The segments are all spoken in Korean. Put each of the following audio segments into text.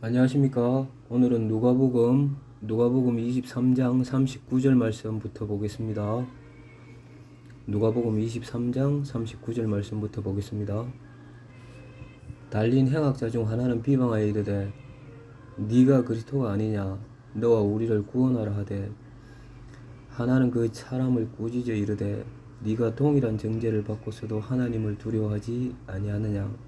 안녕하십니까. 오늘은 누가복음, 누가복음 23장 39절 말씀부터 보겠습니다. 누가복음 23장 39절 말씀부터 보겠습니다. 달린 행악자 중 하나는 비방하여 이르되 네가 그리스도가 아니냐 너와 우리를 구원하라 하되 하나는 그 사람을 꾸짖어 이르되 네가 동일한 정죄를 받고서도 하나님을 두려워하지 아니하느냐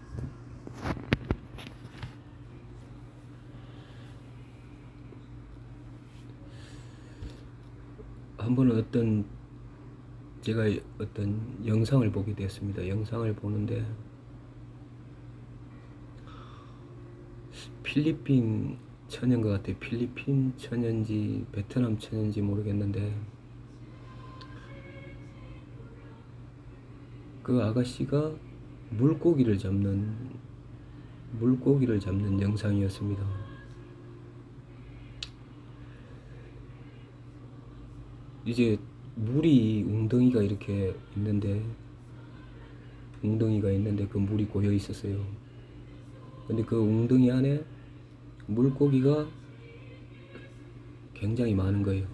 한 번은 어떤 제가 어떤 영상을 보게 되었습니다. 영상을 보는데 필리핀 처녀인 것 같아요. 필리핀 처녀인지 베트남 처녀인지 모르겠는데 그 아가씨가 물고기를 잡는 물고기를 잡는 영상이었습니다. 이제 물이 웅덩이가 이렇게 있는데 웅덩이가 있는데 그 물이 고여 있었어요. 근데 그 웅덩이 안에 물고기가 굉장히 많은 거예요.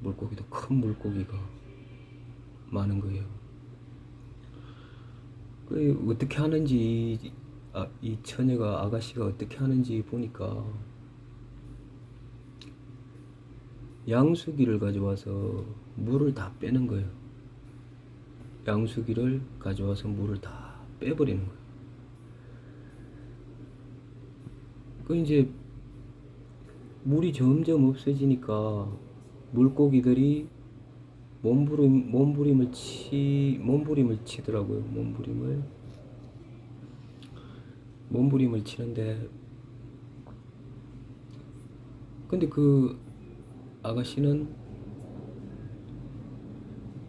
물고기도 큰 물고기가 많은 거예요. 그 어떻게 하는지 아, 이 처녀가 아가씨가 어떻게 하는지 보니까 양수기를 가져와서 물을 다 빼는 거예요. 양수기를 가져와서 물을 다 빼버리는 거예요. 그 이제 물이 점점 없어지니까 물고기들이 몸부림 몸부림을 치 몸부림을 치더라고요. 몸부림을 몸부림을 치는데 근데 그 아가씨는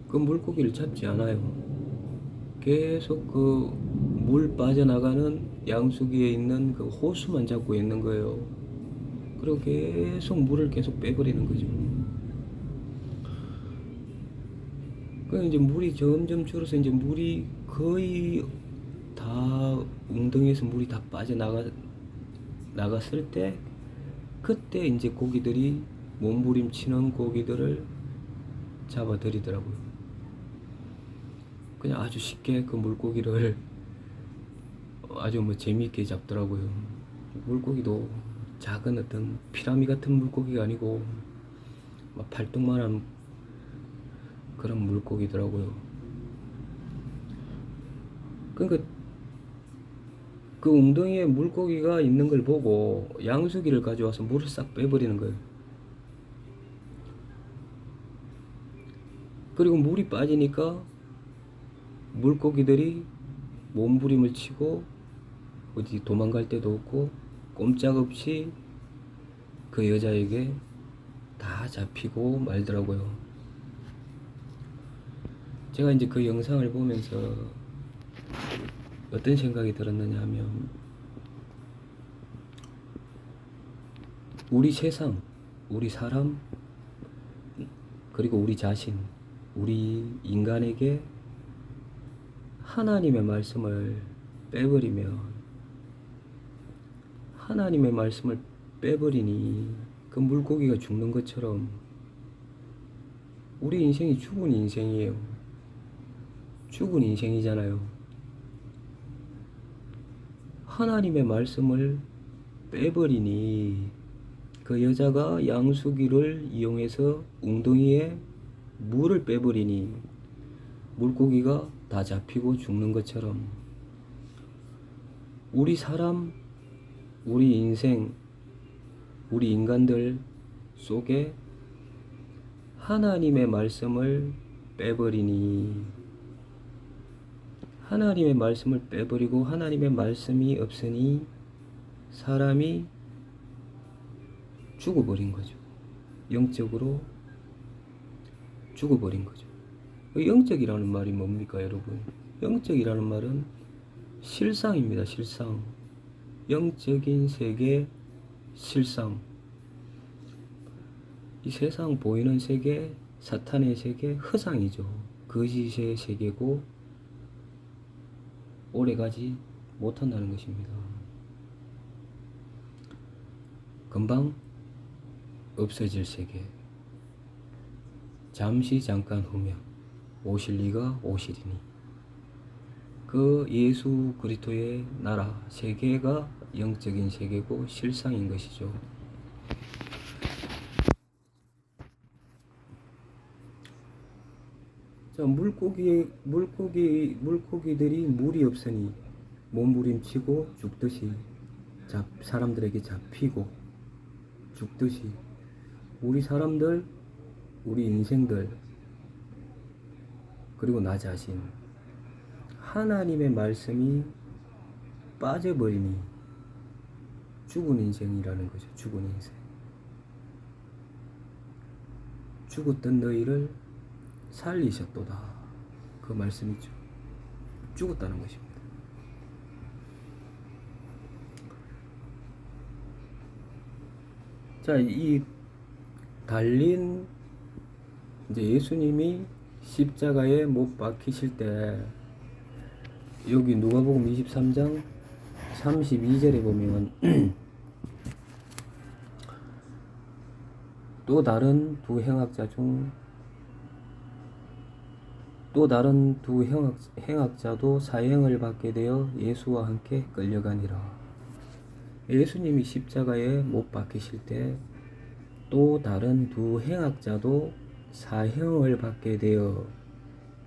그 물고기를 잡지 않아요. 계속 그 물 빠져나가는 양수기에 있는 그 호수만 잡고 있는 거예요. 그리고 계속 물을 계속 빼버리는 거죠. 그 이제 물이 점점 줄어서 이제 물이 거의 다 웅덩이에서 물이 다 빠져나가 나갔을 때 그때 이제 고기들이 몸부림치는 고기들을 잡아들이더라고요. 그냥 아주 쉽게 그 물고기를 아주 뭐 재미있게 잡더라고요. 물고기도 작은 어떤 피라미 같은 물고기가 아니고 막 팔뚝만한 그런 물고기더라고요. 그러니까 그 웅덩이에 물고기가 있는 걸 보고 양수기를 가져와서 물을 싹 빼버리는 거예요. 그리고 물이 빠지니까 물고기들이 몸부림을 치고 어디 도망갈 데도 없고 꼼짝없이 그 여자에게 다 잡히고 말더라고요. 제가 이제 그 영상을 보면서 어떤 생각이 들었느냐 하면 우리 세상, 우리 사람, 그리고 우리 자신, 우리 인간에게 하나님의 말씀을 빼버리면 하나님의 말씀을 빼버리니 그 물고기가 죽는 것처럼 우리 인생이 죽은 인생이에요. 죽은 인생이잖아요. 하나님의 말씀을 빼버리니 그 여자가 양수기를 이용해서 웅덩이에 물을 빼버리니 물고기가 다 잡히고 죽는 것처럼 우리 사람, 우리 인생, 우리 인간들 속에 하나님의 말씀을 빼버리니 하나님의 말씀을 빼버리고 하나님의 말씀이 없으니 사람이 죽어버린 거죠. 영적으로 죽어버린 거죠. 그 영적이라는 말이 뭡니까, 여러분? 영적이라는 말은 실상입니다, 실상. 영적인 세계, 실상. 이 세상 보이는 세계, 사탄의 세계, 허상이죠. 거짓의 세계고, 오래가지 못한다는 것입니다. 금방 없어질 세계. 잠시 잠깐 후면 오실 리가 오시리니. 그 예수 그리스도의 나라 세계가 영적인 세계고 실상인 것이죠. 자, 물고기 물고기 물고기들이 물이 없으니 몸부림치고 죽듯이 잡, 사람들에게 잡히고 죽듯이 우리 사람들 우리 인생들 그리고 나 자신 하나님의 말씀이 빠져버리니 죽은 인생이라는 거죠. 죽은 인생. 죽었던 너희를 살리셨도다. 그 말씀이죠. 죽었다는 것입니다. 자, 이 달린 이제 예수님이 십자가에 못 박히실 때 여기 누가복음 23장 32절에 보면 또 다른 두 행악자 중 또 다른 두 행악, 행악자도 사형을 받게 되어 예수와 함께 끌려가니라. 예수님이 십자가에 못 박히실 때 또 다른 두 행악자도 사형을 받게 되어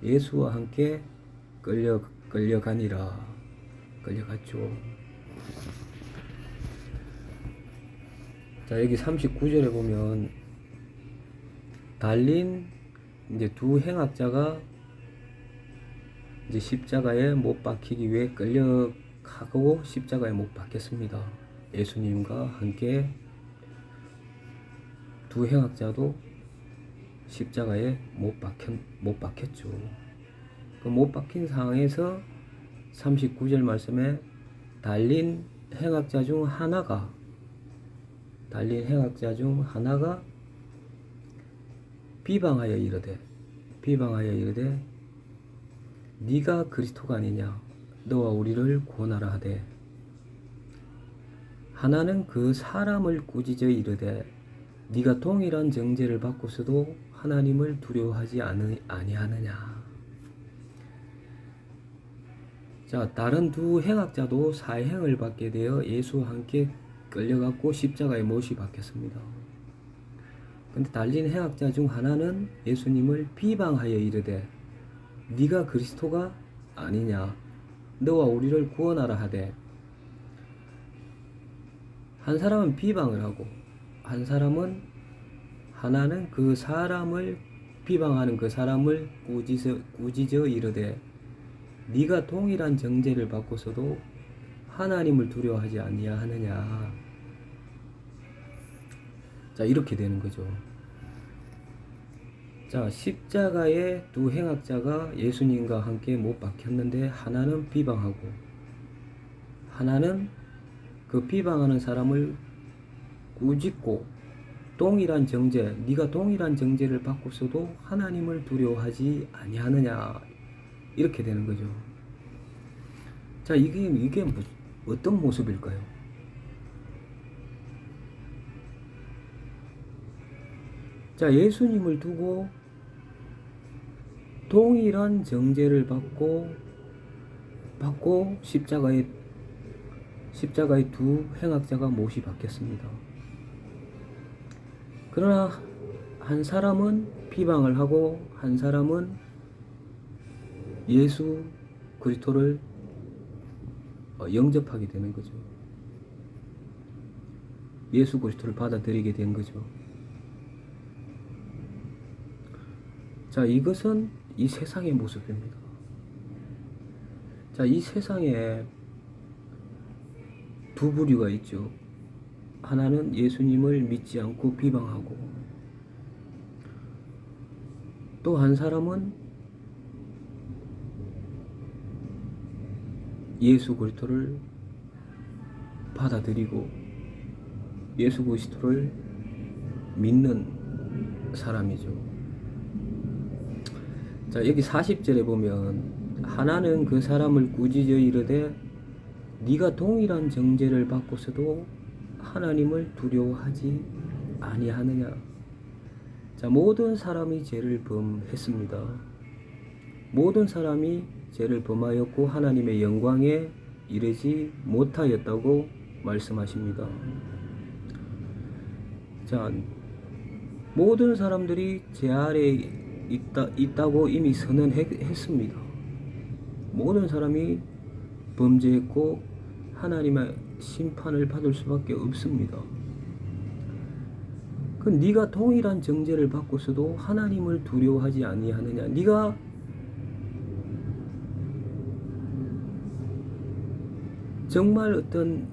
예수와 함께 끌려 끌려가니라. 끌려갔죠. 자, 여기 39절에 보면 달린 이제 두 행악자가 이제 십자가에 못 박히기 위해 끌려가고 십자가에 못 박혔습니다. 예수님과 함께 두 행악자도 십자가에 못 박혔 못 박혔죠. 그 못 박힌 상황에서 39절 말씀에 달린 행악자 중 하나가 달린 행악자 중 하나가 비방하여 이르되 비방하여 이르되 네가 그리스도가 아니냐 너와 우리를 구원하라 하되 하나는 그 사람을 꾸짖어 이르되 네가 동일한 정죄를 받고서도 하나님을 두려워하지 아니, 아니하느냐. 자 다른 두 행악자도 사형을 받게 되어 예수와 함께 끌려갔고 십자가에 못이 박혔습니다. 근데 달린 행악자 중 하나는 예수님을 비방하여 이르되 네가 그리스도가 아니냐? 너와 우리를 구원하라 하되. 한 사람은 비방을 하고 한 사람은 하나는 그 사람을 비방하는 그 사람을 꾸짖어, 꾸짖어 이르되 네가 동일한 정죄를 받고서도 하나님을 두려워하지 아니하느냐 자 이렇게 되는 거죠. 자 십자가에 두 행악자가 예수님과 함께 못 박혔는데 하나는 비방하고 하나는 그 비방하는 사람을 꾸짖고 동일한 정죄 네가 동일한 정죄를 받고서도 하나님을 두려워하지 아니하느냐 이렇게 되는 거죠. 자 이게 이게 뭐, 어떤 모습일까요? 자, 예수님을 두고 동일한 정죄를 받고 받고 십자가에 십자가의 두 행악자가 못이 박혔습니다. 그러나 한 사람은 비방을 하고 한 사람은 예수 그리스도를 어, 영접하게 되는 거죠. 예수 그리스도를 받아들이게 된 거죠. 자, 이것은 이 세상의 모습입니다. 자, 이 세상에 두 부류가 있죠. 하나는 예수님을 믿지 않고 비방하고 또 한 사람은 예수 그리스도를 받아들이고 예수 그리스도를 믿는 사람이죠. 자, 여기 40절에 보면 하나는 그 사람을 꾸짖어 이르되 네가 동일한 정죄를 받고서도 하나님을 두려워하지 아니하느냐. 자, 모든 사람이 죄를 범했습니다. 모든 사람이 죄를 범하였고 하나님의 영광에 이르지 못하였다고 말씀하십니다. 자, 모든 사람들이 죄 아래 있다, 있다고 이미 선언했습니다. 모든 사람이 범죄했고 하나님의 심판을 받을 수밖에 없습니다. 그 네가 동일한 정죄를 받고서도 하나님을 두려워하지 아니하느냐? 네가 정말 어떤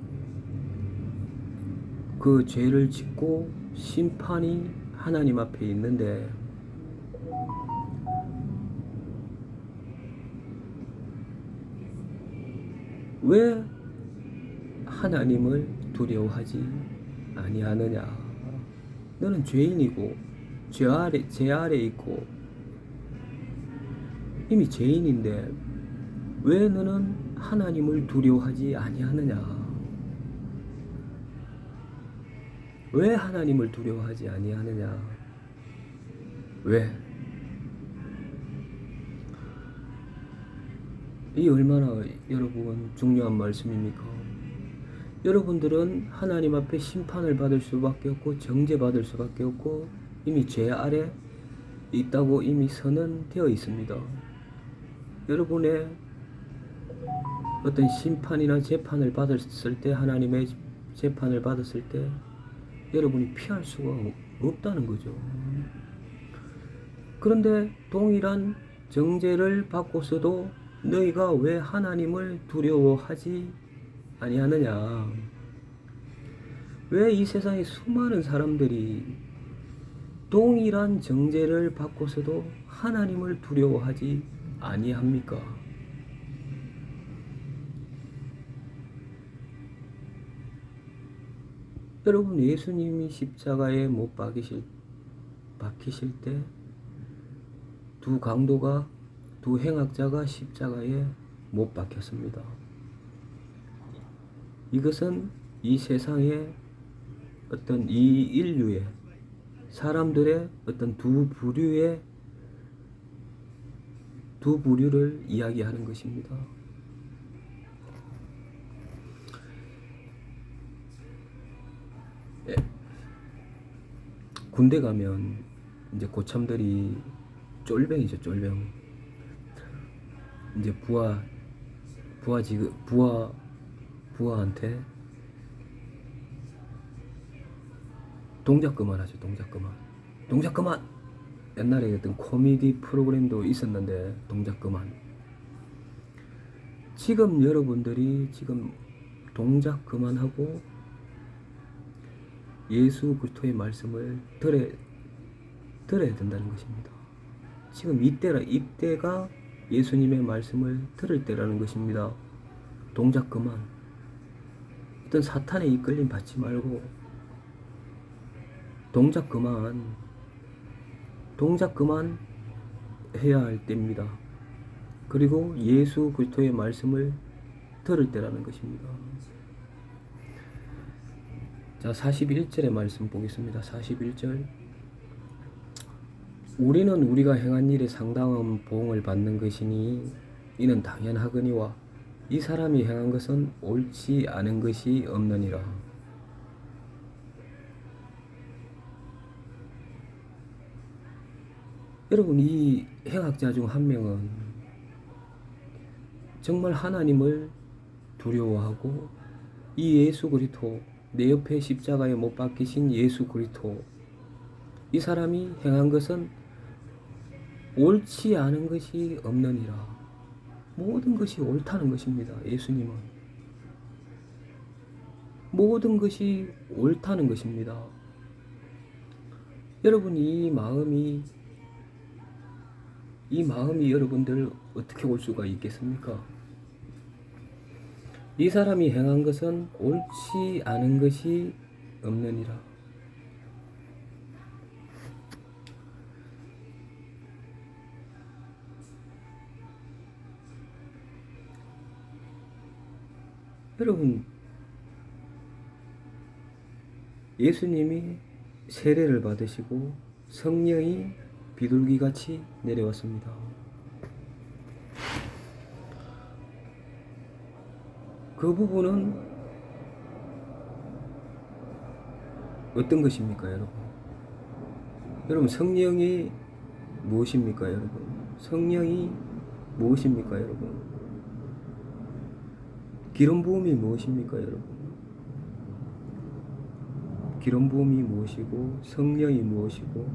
그 죄를 짓고 심판이 하나님 앞에 있는데 왜 하나님을 두려워하지 아니하느냐? 너는 죄인이고 죄 아래 죄 아래 있고 이미 죄인인데 왜 너는 하나님을 두려워하지 아니하느냐? 왜 하나님을 두려워하지 아니하느냐? 왜? 이 얼마나 여러분 중요한 말씀입니까? 여러분들은 하나님 앞에 심판을 받을 수밖에 없고 정죄받을 수밖에 없고 이미 죄 아래 있다고 이미 선언 되어 있습니다. 여러분의 어떤 심판이나 재판을 받았을 때 하나님의 재판을 받았을 때 여러분이 피할 수가 없다는 거죠. 그런데 동일한 정죄를 받고서도 너희가 왜 하나님을 두려워하지 아니하느냐? 왜 이 세상에 수많은 사람들이 동일한 정죄를 받고서도 하나님을 두려워하지 아니합니까? 여러분 예수님이 십자가에 못 박이실 박히실 때 두 강도가 두 행악자가 십자가에 못 박혔습니다. 이것은 이 세상의 어떤 이 인류의 사람들의 어떤 두 부류의 두 부류를 이야기하는 것입니다. 예. 군대 가면 이제 고참들이 쫄병이죠 쫄병 이제 부하 부하 지금 부하 부하한테 동작 그만하죠 동작 그만 동작 그만 옛날에 어떤 코미디 프로그램도 있었는데 동작 그만 지금 여러분들이 지금 동작 그만하고 예수 그리스도의 말씀을 들어 들어야 된다는 것입니다. 지금 이때라 이때가 예수님의 말씀을 들을 때라는 것입니다. 동작 그만. 어떤 사탄에 이끌림 받지 말고 동작 그만. 동작 그만 해야 할 때입니다. 그리고 예수 그리스도의 말씀을 들을 때라는 것입니다. 자, 41절의 말씀 보겠습니다. 41절. 우리는 우리가 행한 일에 상당한 보응을 받는 것이니 이는 당연하거니와 이 사람이 행한 것은 옳지 않은 것이 없느니라. 여러분 이 행악자 중 한 명은 정말 하나님을 두려워하고 이 예수 그리스도 내 옆에 십자가에 못 박히신 예수 그리스도 이 사람이 행한 것은 옳지 않은 것이 없느니라. 모든 것이 옳다는 것입니다. 예수님은 모든 것이 옳다는 것입니다. 여러분 이 마음이 이 마음이 여러분들 어떻게 올 수가 있겠습니까? 이 사람이 행한 것은 옳지 않은 것이 없느니라. 여러분, 예수님이 세례를 받으시고 성령이 비둘기 같이 내려왔습니다. 그 부분은 어떤 것입니까, 여러분? 여러분, 성령이 무엇입니까, 여러분? 성령이 무엇입니까, 여러분? 기름 부음이 무엇입니까, 여러분? 기름 부음이 무엇이고 성령이 무엇이고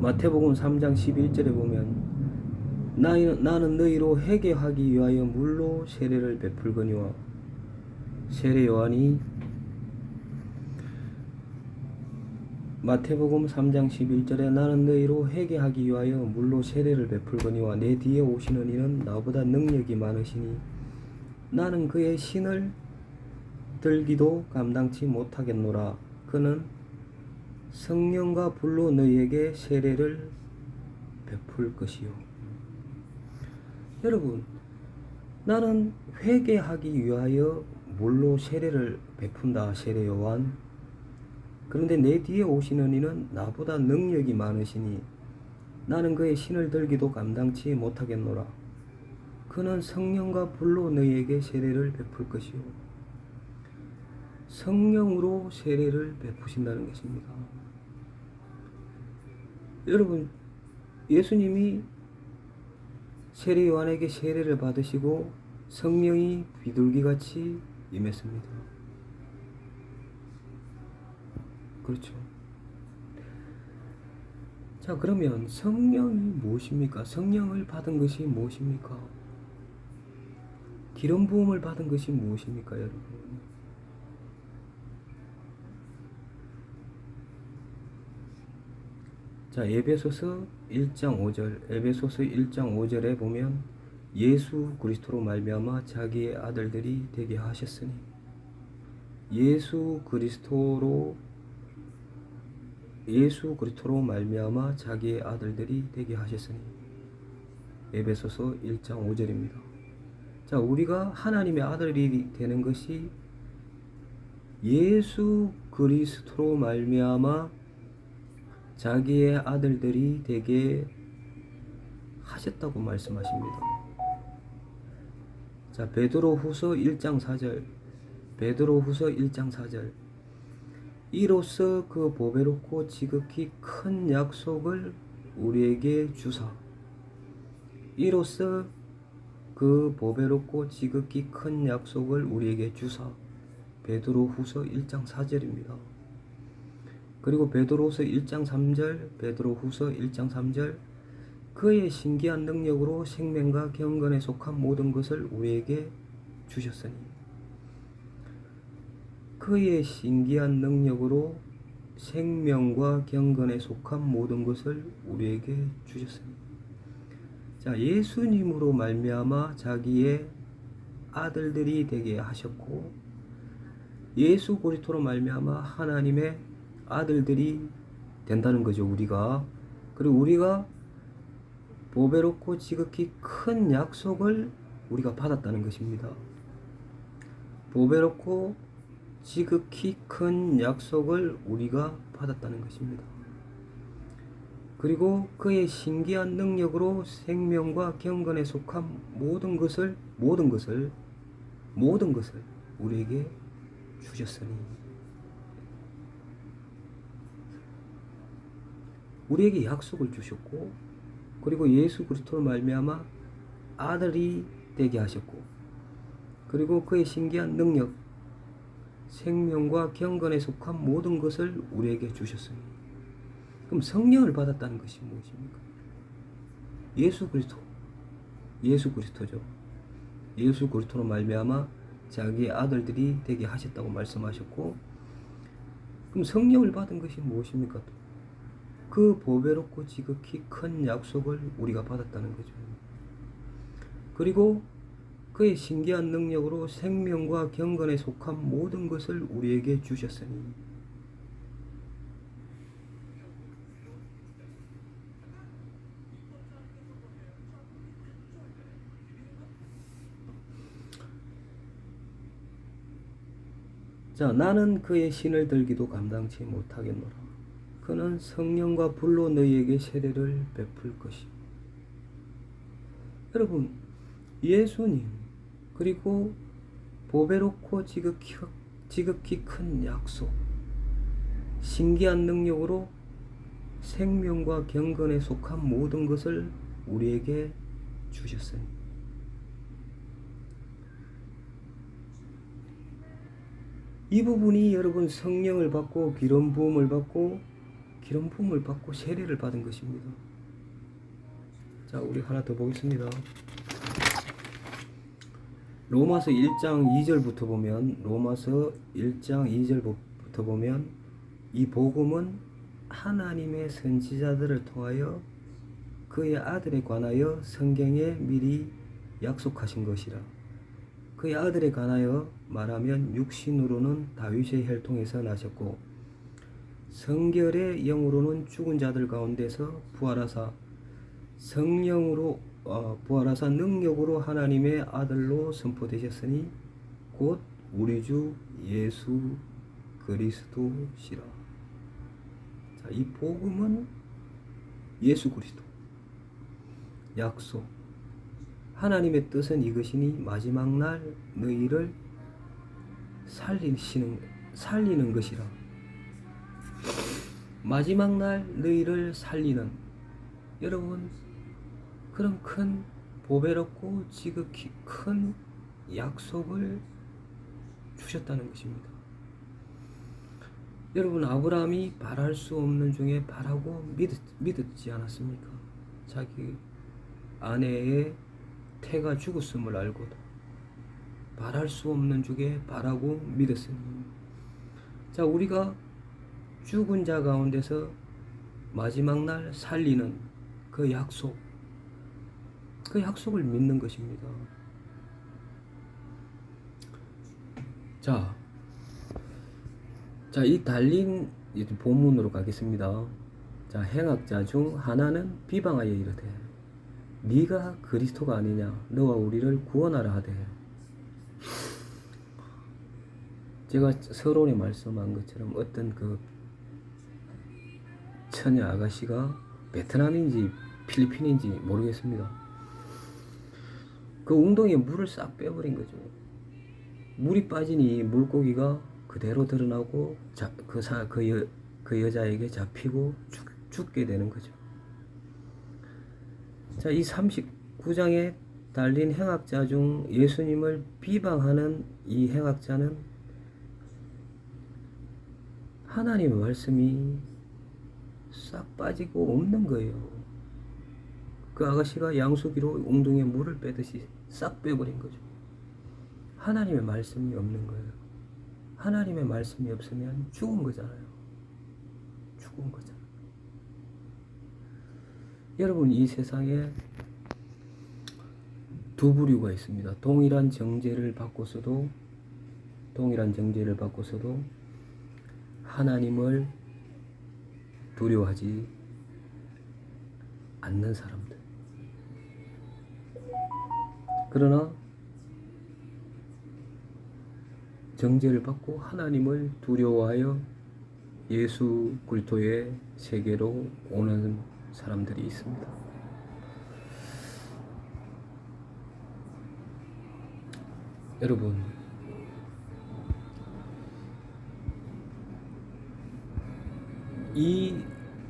마태복음 3장 11절에 보면 나는, 나는 너희로 회개하기 위하여 물로 세례를 베풀거니와 세례 요한이 마태복음 3장 11절에 나는 너희로 회개하기 위하여 물로 세례를 베풀거니와 내 뒤에 오시는 이는 나보다 능력이 많으시니 나는 그의 신을 들기도 감당치 못하겠노라. 그는 성령과 불로 너희에게 세례를 베풀 것이요. 여러분 나는 회개하기 위하여 물로 세례를 베푼다 세례 요한 그런데 내 뒤에 오시는 이는 나보다 능력이 많으시니 나는 그의 신을 들기도 감당치 못하겠노라. 그는 성령과 불로 너희에게 세례를 베풀 것이요. 성령으로 세례를 베푸신다는 것입니다. 여러분, 예수님이 세례 요한에게 세례를 받으시고 성령이 비둘기같이 임했습니다. 그렇죠. 자, 그러면 성령이 무엇입니까? 성령을 받은 것이 무엇입니까? 기름 부음을 받은 것이 무엇입니까, 여러분? 자, 에베소서 1장 5절. 에베소서 1장 5절에 보면 예수 그리스도로 말미암아 자기의 아들들이 되게 하셨으니 예수 그리스도로 예수 그리스도로 말미암아 자기의 아들들이 되게 하셨으니 에베소서 1장 5절입니다. 자, 우리가 하나님의 아들이 되는 것이 예수 그리스도로 말미암아 자기의 아들들이 되게 하셨다고 말씀하십니다. 자, 베드로후서 1장 4절. 베드로후서 1장 4절. 이로써 그 보배롭고 지극히 큰 약속을 우리에게 주사. 이로써 그 보배롭고 지극히 큰 약속을 우리에게 주사. 베드로 후서 1장 4절입니다. 그리고 베드로후서 1장 3절, 베드로후서 1장 3절 그의 신기한 능력으로 생명과 경건에 속한 모든 것을 우리에게 주셨으니 그의 신기한 능력으로 생명과 경건에 속한 모든 것을 우리에게 주셨으니 자 예수님으로 말미암아 자기의 아들들이 되게 하셨고 예수 그리스도로 말미암아 하나님의 아들들이 된다는 거죠 우리가 그리고 우리가 보배롭고 지극히 큰 약속을 우리가 받았다는 것입니다. 보배롭고 지극히 큰 약속을 우리가 받았다는 것입니다. 그리고 그의 신기한 능력으로 생명과 경건에 속한 모든 것을 모든 것을 모든 것을 우리에게 주셨으니 우리에게 약속을 주셨고 그리고 예수 그리스도로 말미암아 아들이 되게 하셨고 그리고 그의 신기한 능력 생명과 경건에 속한 모든 것을 우리에게 주셨으니 그럼 성령을 받았다는 것이 무엇입니까? 예수 그리스도 예수 그리스도죠. 예수 그리스도로 말미암아 자기의 아들들이 되게 하셨다고 말씀하셨고 그럼 성령을 받은 것이 무엇입니까? 그 보배롭고 지극히 큰 약속을 우리가 받았다는 거죠. 그리고 그의 신기한 능력으로 생명과 경건에 속한 모든 것을 우리에게 주셨으니. 자 나는 그의 신을 들기도 감당치 못하겠노라. 그는 성령과 불로 너희에게 세례를 베풀 것이 여러분 예수님 그리고 보배롭고 지극히, 지극히 큰 약속 신기한 능력으로 생명과 경건에 속한 모든 것을 우리에게 주셨으니 이 부분이 여러분 성령을 받고 기름 부음을 받고 기름 부음을 받고 세례를 받은 것입니다. 자, 우리 하나 더 보겠습니다. 로마서 1장 2절부터 보면 로마서 1장 2절부터 보면 이 복음은 하나님의 선지자들을 통하여 그의 아들에 관하여 성경에 미리 약속하신 것이라. 그의 아들에 관하여 말하면 육신으로는 다윗의 혈통에서 나셨고 성결의 영으로는 죽은 자들 가운데서 부활하사 성령으로 어, 부활하사 능력으로 하나님의 아들로 선포되셨으니 곧 우리 주 예수 그리스도시라. 자, 이 복음은 예수 그리스도 약속 하나님의 뜻은 이것이니 마지막 날 너희를 살리시는 살리는 것이라. 마지막 날 너희를 살리는 여러분 그런 큰 보배롭고 지극히 큰 약속을 주셨다는 것입니다. 여러분 아브라함이 바랄 수 없는 중에 바라고 믿, 믿었지 않았습니까? 자기 아내의 태가 죽었음을 알고도 바랄 수 없는 중에 바라고 믿었으니 자 우리가 죽은 자 가운데서 마지막 날 살리는 그 약속 그 약속을 믿는 것입니다. 자, 자, 이 달린 본문으로 가겠습니다. 자, 행악자 중 하나는 비방하여 이르되 네가 그리스도가 아니냐 너와 우리를 구원하라 하되 제가 서론에 말씀한 것처럼 어떤 그 처녀 아가씨가 베트남인지 필리핀인지 모르겠습니다. 그 웅덩이에 물을 싹 빼버린 거죠. 물이 빠지니 물고기가 그대로 드러나고 자, 그, 사, 그, 여, 그 여자에게 잡히고 죽, 죽게 되는 거죠. 자, 이 39장에 달린 행악자 중 예수님을 비방하는 이 행악자는 하나님의 말씀이 싹 빠지고 없는 거예요. 그 아가씨가 양수기로 웅덩이에 물을 빼듯이 싹 빼버린 거죠. 하나님의 말씀이 없는 거예요. 하나님의 말씀이 없으면 죽은 거잖아요. 죽은 거잖아요. 여러분 이 세상에 두 부류가 있습니다. 동일한 정죄를 받고서도 동일한 정죄를 받고서도 하나님을 두려워하지 않는 사람들. 그러나 정죄를 받고 하나님을 두려워하여 예수 그리스도의 세계로 오는 사람들이 있습니다. 여러분 이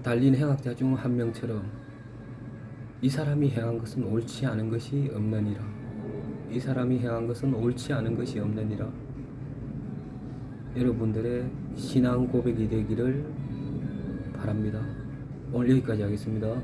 달린 행악자 중 한 명처럼 이 사람이 행한 것은 옳지 않은 것이 없느니라. 이 사람이 행한 것은 옳지 않은 것이 없느니라. 여러분들의 신앙 고백이 되기를 바랍니다. 오늘 여기까지 하겠습니다.